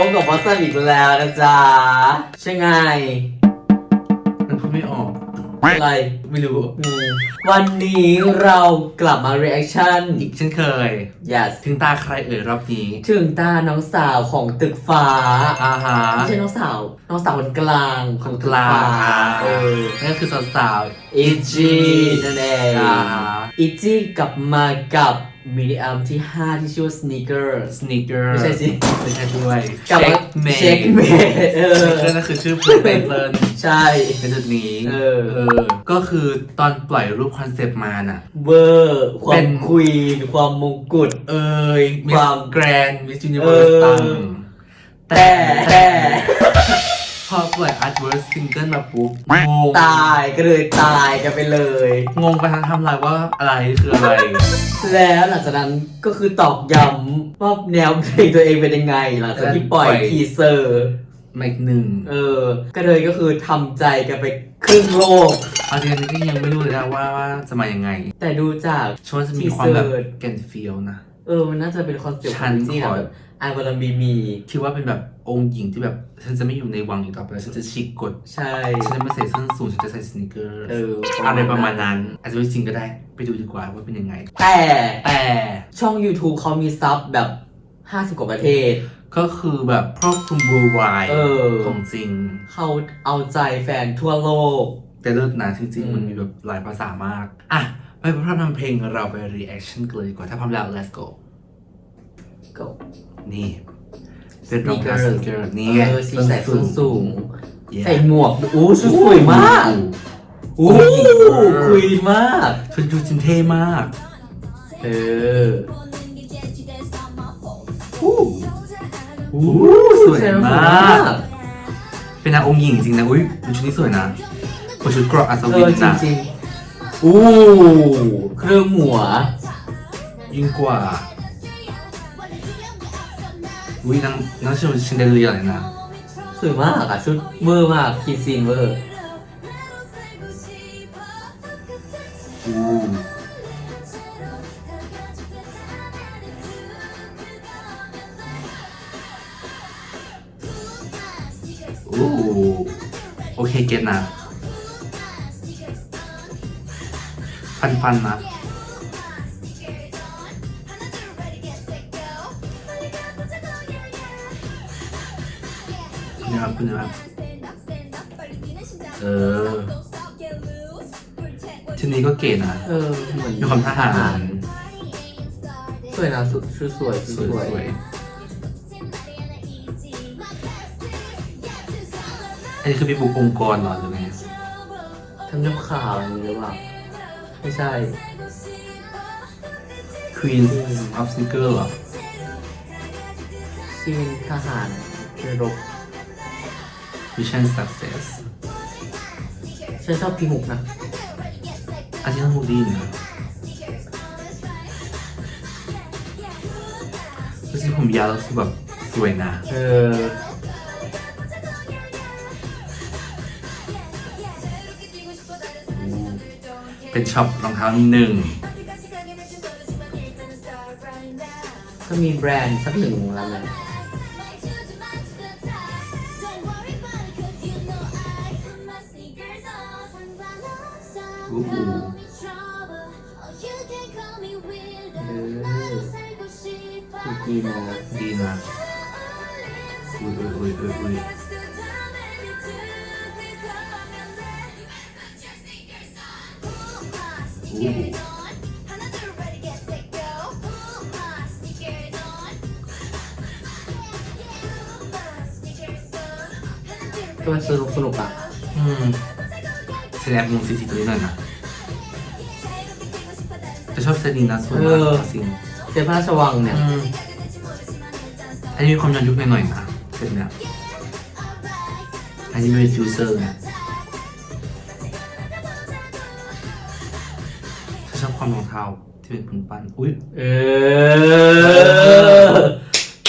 พบกับวอสซันอีกแล้วนะจ๊ะใช่ไงมันพูดไม่ออก อะไรไม่รู้อืมวันนี้เรากลับมา reaction อีกเช่นเคย yes ถึงตาใครเอ่ยรอบนี้ ถึงตาน้องสาวของตึกฟ้าอาฮะไม่ใช่น้องสาว น้องสาวคนกลางของตึกลางฟ้อ่า เออ นั่นก็คือสาวอิจินั่นเองอ่าอิจิกลับมากับ มินิอัลที่ 5 ที่ชื่อว่า sneakers สเนคเกอร์ไม่ใช่สิ ไม่ใช่ด้วยกลับมา Checkmate เช็คเมดเออ เช็คนั่นคือชื่อเพลงเพลินใช่ ในจุดนี้เออ เออ ก็คือตอนปล่อยรูปคอนเซปต์มาน่ะ เวอร์ ควาเป็มนควีนความมงกุฎ เอ้ยความ แกรนมิส s u นิเวิร์สเออตังแต่แต่ พอปล่อยอาร์ตเวิร์สซิงเกิลมาปุ๊บงงตายก็เลยตายกันไปเลย งงไปทั้งทำลายว่าอะไรคืออะไร แล้วหลังจากนั้นก็คือตอกย้ำว่าแนวเพลงตัวเองเป็นยังไงหลังจากที่ปล่อยปล่อยทีเซอร์มาอีกหนึ่งเออ ก็เลยก็คือทำใจกันไปครึ่งโลกเอาจริงๆก็ยังไม่รู้เลยนะว่าว่าจะมายังไง แต่ดูจากชวนจะมีความแบบ Teaser แกนฟิลนะ เออมันน่าจะเป็นคอนเซ็ปต์ฉันจริงๆขอแบบไอวอลมีมีคิดว่าเป็นแบบองค์หญิงที่แบบ ฉันจะไม่อยู่ในวังอีกต่อไปแล้วฉันจะฉีกกฎใช่ ฉันจะไม่ใส่ส้นสูงฉันจะใส่สนิเกอร์เอออะไรประมาณนั้น อาจจะไม่จริงก็ได้ไปดูดีกว่าว่าเป็นยังไง แต่แต่ช่อง YouTube เขามีซับแบบ 50 กว่าประเทศ ก็คือแบบครอบคลุม worldwide เออของจริง เขาเอาใจแฟนทั่วโลก แต่เลิศนะจริงอืมๆมันมีแบบหลายภาษามาก อะ ไปพร้อมทำเพลงเราไป reaction กันเลยดีกว่าถ้าพร้อมแล้ว let's go go นี่เป็นรองเท้า Sneaker สเกอร์นี่ไงเออสีใส่ส้นสูง Yeah ใส่หมวกอู้ชุดสวยมากอู้คุยมากชุดดูจินเท่มาก เอออู้อู้สวยมาก เป็นนางองค์หญิงจริงนะ อุ้ยดูชุดนี้สวยนะกว่าชุดเกราะอัศเอวินอจนะริงๆ อู้เครื่องหัว ยิ่งกว่าอุ้ยนางนางชื่อชินเดอเรียเลยนะสวยมากอะชุดเวอร์มากคีซีนเวอร์อู้อู้โอเคเก็ตนะ ฟันฟันๆนะคุณนะครับคุณนะครับเออชุดนี้ก็เก๋นะเออเหมือนมีความทหารสวยนะสุดชุดสวยชุดสวยสวยสวยอันนี้คือพี่บุกองค์กรเหรอหรือไงทำเนียบขาวอย่างนี้หรือเปล่า ไม่ใช่ Queen of Sneaker เหรอที่เป็นทหารเรือรบ Mission Success ฉันชอบพีมุกนะอันนี้ต้องมูดีนะรู้สึกผมยาวแล้วคือแบบสวยนะ เออ เป็นช็อปรองเท้าหนึ่ง ก็มีแบรนด์สักหนึ่งแล้วนะอู้หูดีนะดีนะอุ้ยอุ้ยอุ้ยอุ้ย ก็มันสนุกสนุกอะ อืมแสดงมุมสีสีตัวนี้หน่อยนะจะชอบเซตนี้นะสวยมากจริงเซฟพระราชวังเนี่ย อืมอันนี้มีความย้อนยุคหน่อยๆนะเซตเนี้ยอันนี้เป็นฟิวเซอร์ไง ความรองเท้าที่เป็นปุ่นปั้นอุ้ยเออ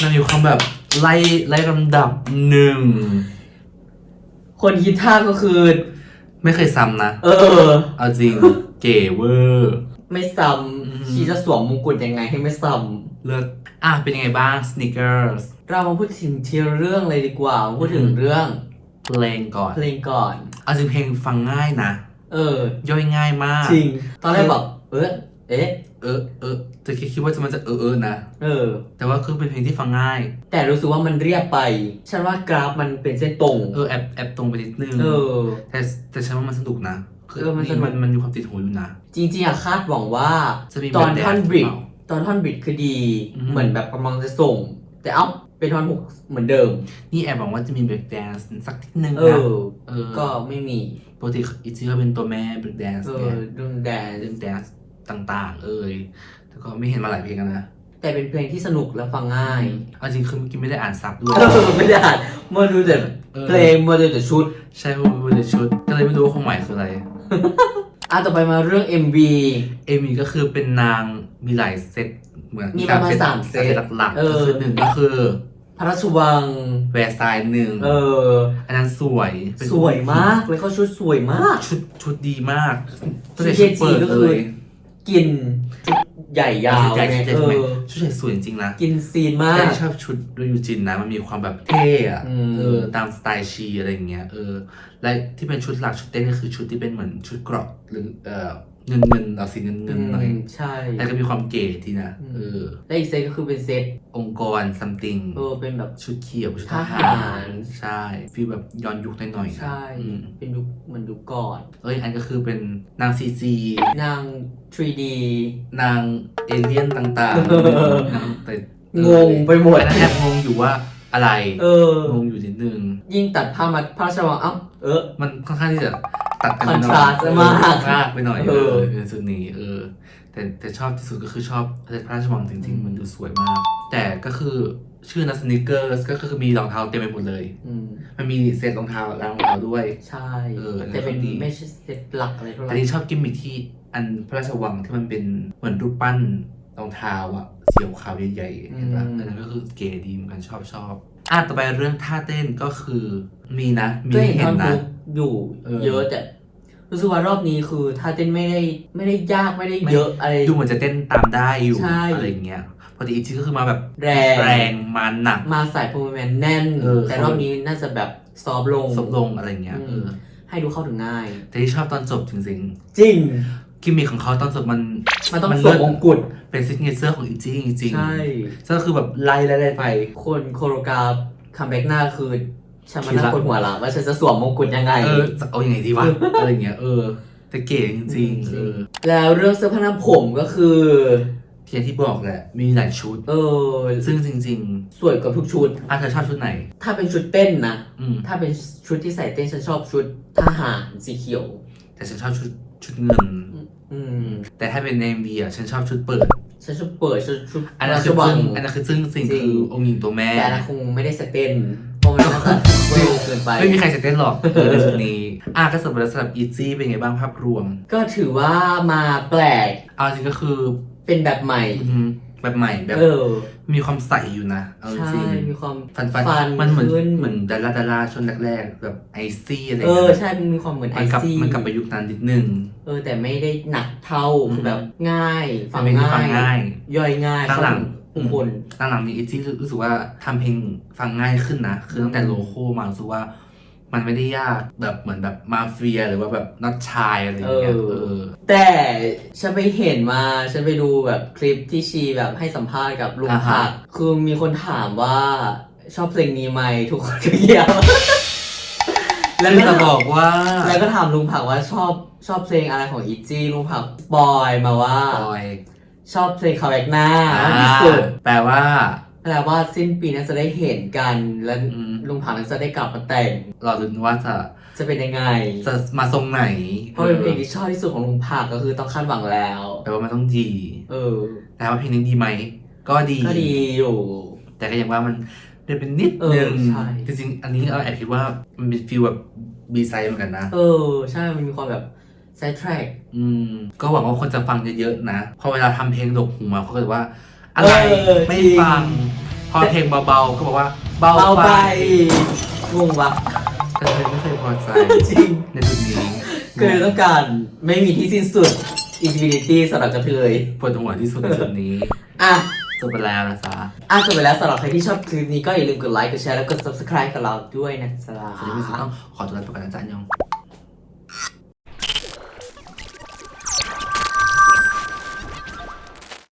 มันมีความแบบไล่ไล่ลำดับหนึ่ง คนคิดท่าก็คือ ไม่เคยซ้ำนะ เออ เอาจริง เก๋เวอร์ ไม่ซ้อืมำชีจะสวมมงกุฎยังไงให้ไม่ซ้เลิศอะเป็นยังไงบ้าง sneakers เรามาพูดถึงทีละเรื่องเลยดีกว่ามาพูดถึงเรื่อง เพลงก่อน เพลงก่อน เอาจริงเพลงฟังง่ายนะ เออย่อยง่ายมาก จริง ตอนแรกแบบ เออเอ๊ะ เออเออจะคิดคิดว่าจะมันจะเออเออนะ เออ แต่ว่าคือเป็นเพลงที่ฟังง่าย แต่รู้สึกว่ามันเรียบไป ฉันว่ากราฟมันเป็นเส้นตรง เออแอบแอบตรงไปนิดนึง เออ แต่แต่ฉันว่ามันสนุกนะ คือเออมันสนุกมันมันมีความติดหูอยู่นะ จริงๆอะคาดหวังว่าจะมีตอนแบบท่อนแดนซ์บริดหรือเปล่าตอนท่อนบริดคือดีอืมเหมือนแบบกำลังจะส่ง แต่เอ้าเป็นท่อนหกเหมือนเดิม นี่แอบหวังว่าจะมีเบรกแดนซ์สักนิดนึงเอนะอเออ ก็ไม่มี ปกติอีจีเขาเป็นตัวแม่เบรกแดนซ์เอเนี่อยดุนแดนเล่นแดนซ์ ต่างๆ เอ่ยแต่ก็ไม่เห็นมาหลายเพลงแล้วนะแต่เป็นเพลงที่สนุกและฟังง่ายเอาจริงคือเมื่อกี้ไม่ได้อ่านซับด้วยเออไม่ได้อ่านมาดูแต่เออเพลงมาดูแต่ชุด ใช่เพราะมันเป็นชุด ก็เลยไม่รู้ว่าความหมายคืออะไรอะต่อไปมาเรื่อง MV เอมีก็คือเป็นนางมีหลายเซตเหมือนมีประมาณกสามเซตหลักๆเอก็อคือหนึ่งก็คือพระราชวังแวร์ซายน์หนึ่งเออ อันนั้นสวยเป็นสวยมากเลยเขาชุดสวยมาก ชุดชุดดีมากชุดตั้งแต่ชุดเปิดเจจีก็เลคือย กินชุดใหญ่ยาวชุดใหญ่ไงชุดใหญ่เอใช่ไหมอชุดใหญ่สวยจริงๆนะกินซีนมาแต่กชอบชุดโดยยูจินนะ มันมีความแบบเท่อะอืม เออตามสไตล์ชีอะไรอย่างเงี้ยเออและที่เป็นชุดหลักชุดเต้นก็คือชุดที่เป็นเหมือนชุดเกราะหรือเออ เงินเงินเอาสีเงินเงินหน่อยอืมใช่แล้วก็มีความเก๋ทีนะอืมเออ และอีกเซตก็คือเป็นเซตองค์กร something เออเป็นแบบ ชุดเขียวชุดททหาหาร ร ใช่ฟีลแบบย้อนยุคหน่อยๆนะใช่ อืมเป็นยุคเหมือนยุคก่อน เอ้ยอันก็คือเป็นนางซีจีนาง 3D นางเอเลี่ยนต่างเออๆนางแต่เอองงไปหมดอันนั้นแอบงงอยู่ว่าอะไรเออ งงอยู่นิดนึง ยิ่งตัดภาพมาพระราชวังเอ้าเออ มันค่อนข้างที่จะ ตัดกัน Contrast ไปหน่อยมากมากไปหน่อยเอเอออในส่วนนี้เออ แต่แต่ชอบที่สุดก็คือชอบพระราชวังจริง ๆ มันดูสวยมาก แต่ก็คือชื่อนัสนิเกอร์สก็คือมีรองเท้าเต็มไปหมดเลยอืมมันมีเศษรองเท้ารองเท้าด้วย ใช่ เออแต่เป็นแล้วก็ดีไม่ใช่เซตหลักอะไรเท่าไหแต่ร่ที่ชอบกิมมิคที่อันพระราชวังที่มันเป็นเหมือนรูปปั้นรองเท้าอะเสียวขาวใหญ่ๆเห็นปะอันนั้นก็คือเก๋ดีเหมือนกันชอบชอบ อะต่อไปเรื่องท่าเต้นก็คือมีนะมีก็ให้เห็นเห็ท่อนนนะฮุกอยู่เออเยอะแต่รู้สึกว่ารอบนี้คือท่าเต้นไม่ได้ไม่ได้ยากไม่ได้เยอะอะไร ดูเหมือนจะเต้นตามได้อยู่ใช่ อะไรอย่างเงี้ยพอดีอีกทีก็คือมาแบบแรง แรงมาหนัก มาใส่โปรแมนแน่น เออ แต่รอบนี้น่าจะแบบซอฟต์ลงสบลงอะไรอย่างเงี้ยอืม เออให้ดูเข้าถึงง่าย แต่ที่ชอบตอนจบจริงจริงๆ กิมมิคของเขาตอนจบมันมันต้องมันสวมเลิศมงกุฎเป็นซิกเนเจอร์ของอีจี้จริงๆใช่ก็คือแบบไล่ไล่ไล่ไป คนโคโรกราฟคัมแบ็กหน้าคือฉันมาคิดนั่ละงปวดหัวละว่าฉันจะสวมมงกุฎยังไง เออจะเอายังไงดีวะ อะไรอย่างเงี้ยเออ แต่เก๋จริงๆเออแล้วเรื่องเสื้อผ้าหน้าผมก็คือที่อย่างที่บอกแหละ มีหลายชุด เออ ซึ่งจริง สวยกว่าทุกชุด ๆอาเธอชอบชุดไหน ถ้าเป็นชุดเต้นนะ อืม ถ้าเป็นชุดที่ใส่เต้นฉันชอบชุดทหารสีเขียว แต่ฉันชอบชุด ชุดเงิน อืมแต่ถ้าเป็นในเอ็มวีอะฉันชอบชุดเปิด ฉันชอบเปิดชุดชุดอันนั้นราคืชอวัซึ่งงอันนั้นคือซึ่งสิ่งจริงคือองค์หญิงตัวแม่แต่อันนั้นคงไม่ได้ใส่เต้นเพราะมันน่าจะเวอร์เกินไป ไม่มีใครจะเต้นหรอกเออในชุดนี้อะก็สำหรับสำหรับอีจี้เป็นไงบ้างภาพรวม ก็ถือว่ามาแปลกเอาจริงก็คือเป็นแบบใหม่อือหือ แบบใหม่แบบ เออ มีความใสอยู่นะเอาจใช่ ริงมีความ ฟันฟันฟันมันเหมือนขึ้น เหมือนดาราดาราช่วงแรกๆแบบไอซี่อะไรเอเงี้อยใช่ มันมีความเหมือนไอมันกลับซี่มันกลับไปยุคนั้นนิดนึง เออ แต่ไม่ได้หนักเท่าอืมคือแบบง่าย ฟังเป็นเพลงที่ง่าฟังยง่ายย่อยง่ายตั้งหลัง เข้าถึทุกคน หลังๆนี้อีจี้รู้สึกว่าทำเพลงฟังง่ายขึ้นนะ คือตั้งแต่โลโก้มารู้สึกว่า มันไม่ได้ยากแบบเหมือนแบบมาเฟียหรือว่าแบบนัดชายอะไรอย่างเงี้ยเออเออ แต่ฉันไปเห็นมา ฉันไปดูแบบคลิปที่ชีแบบให้สัมภาษณ์กับลุงอ่าฮะ ผัก คือมีคนถามว่าชอบเพลงนี้ไหมทุกคนก็เงียบแล้วจะบอกว่า แล้วก็ถามลุงผักว่าชอบชอบเพลงอะไรของอีจี้ลุงผักบอยมาว่าบอยชอบเพลงคาแรกหน้าอ่าที่สุด แปลว่า แปลว่าสิ้นปีน่าจะได้เห็นกันและอืม ลุงผักน่าจะได้กลับมาแต่งเราลุ้นว่าจะจะเป็นยังไง จะมาทรงไหนเพราะเป็นเพลงที่ชอบที่สุดของลุงผักก็คือต้องคาดหวังแล้วแปลว่ามันต้องดี เออแต่ว่าเพลงนี้ดีไหม ก็ดีก็ดีอยู่ แต่ก็ยังว่ามันเดินเป็นนิดเออนึงใช่จริงๆอันนี้เราแอบคิดว่ามันเป็นฟีลแบบบีไซด์เหมือนกันนะ เออ ใช่ มันมีความแบบไซด์แทร็กอืม ก็หวังว่าคนจะฟังเยอะๆนะ พอเวลาทำเพลงดกหูมาเขาก็จะว่า อะไรเออไม่จริงฟัง พอเพลงเบาๆก็บอกว่า เบาเบาไปไปงงวะแต่เธอไม่เคยพอใจจริงในจุดนี้ก็เลยต้องการไม่มีที่สิ้นสุด infinity สำหรับกระเทย ปวดหัวที่สุดในจุดนี้อะ จบไปแล้วนะจ๊ะอะจบไปแล้วสำหรับใครที่ชอบคลิปนี้ก็อย่าลืมกดไลค์ กดแชร์ แล้วกด subscribe กับเราด้วยนะจ๊ะสวัสดีพี่สุดต้องขอตัวลาไปก่อนนะจ๊ะอันยอง